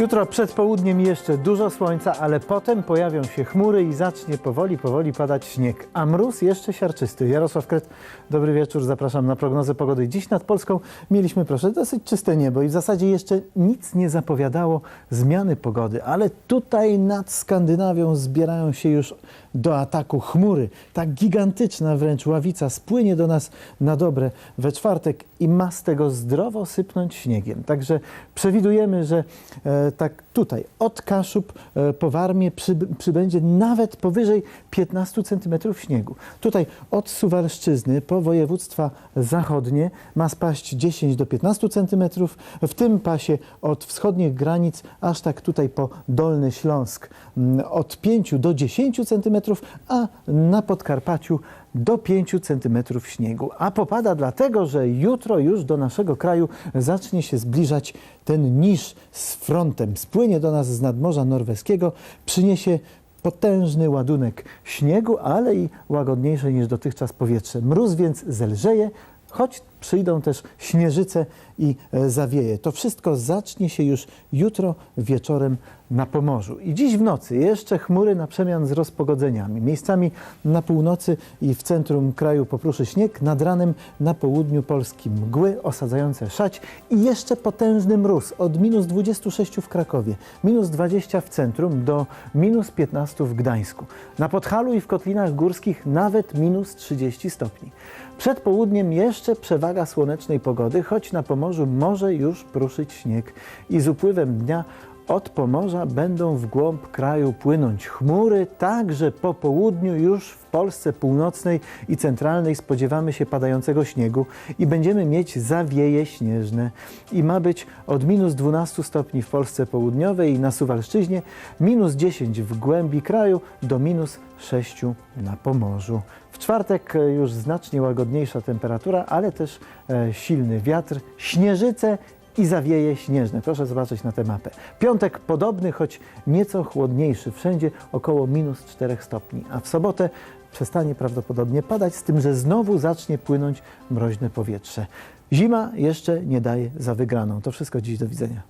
Jutro przed południem jeszcze dużo słońca, ale potem pojawią się chmury i zacznie powoli, powoli padać śnieg. A mróz jeszcze siarczysty. Jarosław Kret, dobry wieczór, zapraszam na prognozę pogody. Dziś nad Polską mieliśmy, proszę, dosyć czyste niebo i w zasadzie jeszcze nic nie zapowiadało zmiany pogody, ale tutaj nad Skandynawią zbierają się już do ataku chmury. Ta gigantyczna wręcz ławica spłynie do nas na dobre we czwartek i ma z tego zdrowo sypnąć śniegiem. Także przewidujemy, że e, tak tutaj od Kaszub e, po Warmię przy, przybędzie nawet powyżej 15 cm śniegu. Tutaj od Suwalszczyzny po województwa zachodnie ma spaść 10 do 15 cm. W tym pasie od wschodnich granic aż tak tutaj po Dolny Śląsk mm, od 5 do 10 cm, a na Podkarpaciu do 5 cm śniegu. A popada dlatego, że jutro już do naszego kraju zacznie się zbliżać ten niż z Spłynie do nas z nadmorza norweskiego, przyniesie potężny ładunek śniegu, ale i łagodniejsze niż dotychczas powietrze. Mróz więc zelżeje, choć przyjdą też śnieżyce i e, zawieje. To wszystko zacznie się już jutro wieczorem na Pomorzu. I dziś w nocy jeszcze chmury na przemian z rozpogodzeniami. Miejscami na północy i w centrum kraju popruszy śnieg, nad ranem na południu Polski mgły osadzające szać i jeszcze potężny mróz od minus 26 w Krakowie, minus 20 w centrum do minus 15 w Gdańsku. Na Podhalu i w Kotlinach Górskich nawet minus 30 stopni. Przed południem jeszcze przewaga słonecznej pogody, choć na Pomorzu może już pruszyć śnieg. I z upływem dnia od Pomorza będą w głąb kraju płynąć chmury, także po południu już w Polsce północnej i centralnej spodziewamy się padającego śniegu i będziemy mieć zawieje śnieżne. I ma być od minus 12 stopni w Polsce południowej i na Suwalszczyźnie, minus 10 w głębi kraju do minus 6 na Pomorzu. W czwartek już znacznie łagodniejsza temperatura, ale też e, silny wiatr, śnieżyce i zawieje śnieżne. Proszę zobaczyć na tę mapę. Piątek podobny, choć nieco chłodniejszy. Wszędzie około minus 4 stopni. A w sobotę przestanie prawdopodobnie padać, z tym, że znowu zacznie płynąć mroźne powietrze. Zima jeszcze nie daje za wygraną. To wszystko dziś. Do widzenia.